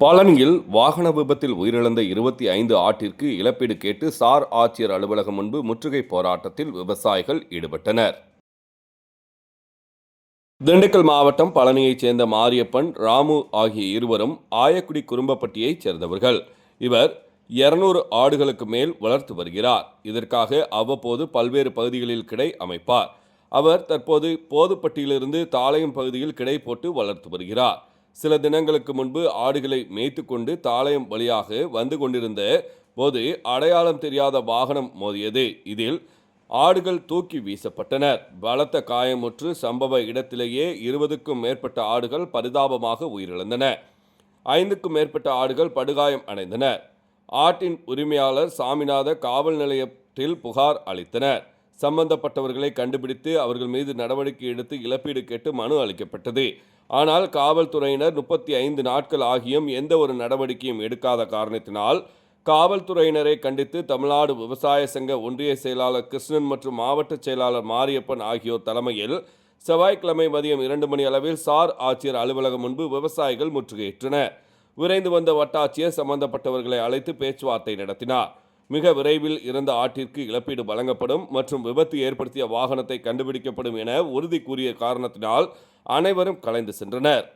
பழனியில் வாகன விபத்தில் உயிரிழந்த இருபத்தி ஐந்து ஆட்டிற்கு இழப்பீடு கேட்டு சார் ஆட்சியர் அலுவலகம் முன்பு முற்றுகை போராட்டத்தில் விவசாயிகள் ஈடுபட்டனர். திண்டுக்கல் மாவட்டம் பழனியைச் சேர்ந்த மாரியப்பன் ராமு ஆகிய இருவரும் ஆயக்குடி குறும்பப்பட்டியைச் சேர்ந்தவர்கள். இவர் 200 ஆடுகளுக்கு மேல் வளர்த்து வருகிறார். இதற்காக அவ்வப்போது பல்வேறு பகுதிகளில் கிடை அமைப்பார். அவர் தற்போது போதுப்பட்டியிலிருந்து தாளையம் பகுதியில் கிடை போட்டு வளர்த்து வருகிறார். சில தினங்களுக்கு முன்பு ஆடுகளை மேய்த்து கொண்டு தாளையம் வழியாக வந்து கொண்டிருந்த போது அடையாளம் தெரியாத வாகனம் மோதியது. இதில் ஆடுகள் தூக்கி வீசப்பட்டனர். பலத்த காயமுற்று சம்பவ இடத்திலேயே இருபதுக்கும் மேற்பட்ட ஆடுகள் பரிதாபமாக உயிரிழந்தன. ஐந்துக்கும் மேற்பட்ட ஆடுகள் படுகாயம் அடைந்தன ஆட்டின் உரிமையாளர் சாமிநாத காவல் நிலையத்தில் புகார் அளித்தனர். சம்பந்தப்பட்டவர்களை கண்டுபிடித்து அவர்கள் மீது நடவடிக்கை எடுத்து இழப்பீடு கேட்டு மனு அளிக்கப்பட்டது. ஆனால் காவல்துறையினர் முப்பத்தி ஐந்து நாட்கள் ஆகியும் எந்த ஒரு நடவடிக்கையும் எடுக்காத காரணத்தினால் காவல்துறையினரை கண்டித்து தமிழ்நாடு விவசாய சங்க ஒன்றிய செயலாளர் கிருஷ்ணன் மற்றும் மாவட்ட செயலாளர் மாரியப்பன் ஆகியோர் தலைமையில் செவ்வாய்க்கிழமை மதியம் இரண்டு மணி அளவில் சார் ஆட்சியர் அலுவலகம் முன்பு விவசாயிகள் முற்றுகையிட்டனர். விரைந்து வந்த வட்டாட்சியர் சம்பந்தப்பட்டவர்களை அழைத்து பேச்சுவார்த்தை நடத்தினார். மிக விரைவில் இறந்த ஆட்டிற்கு இழப்பீடு வழங்கப்படும் மற்றும் விபத்து ஏற்படுத்திய வாகனத்தை கண்டுபிடிக்கப்படும் என உறுதி கூறிய காரணத்தினால் அனைவரும் கலைந்து சென்றனர்.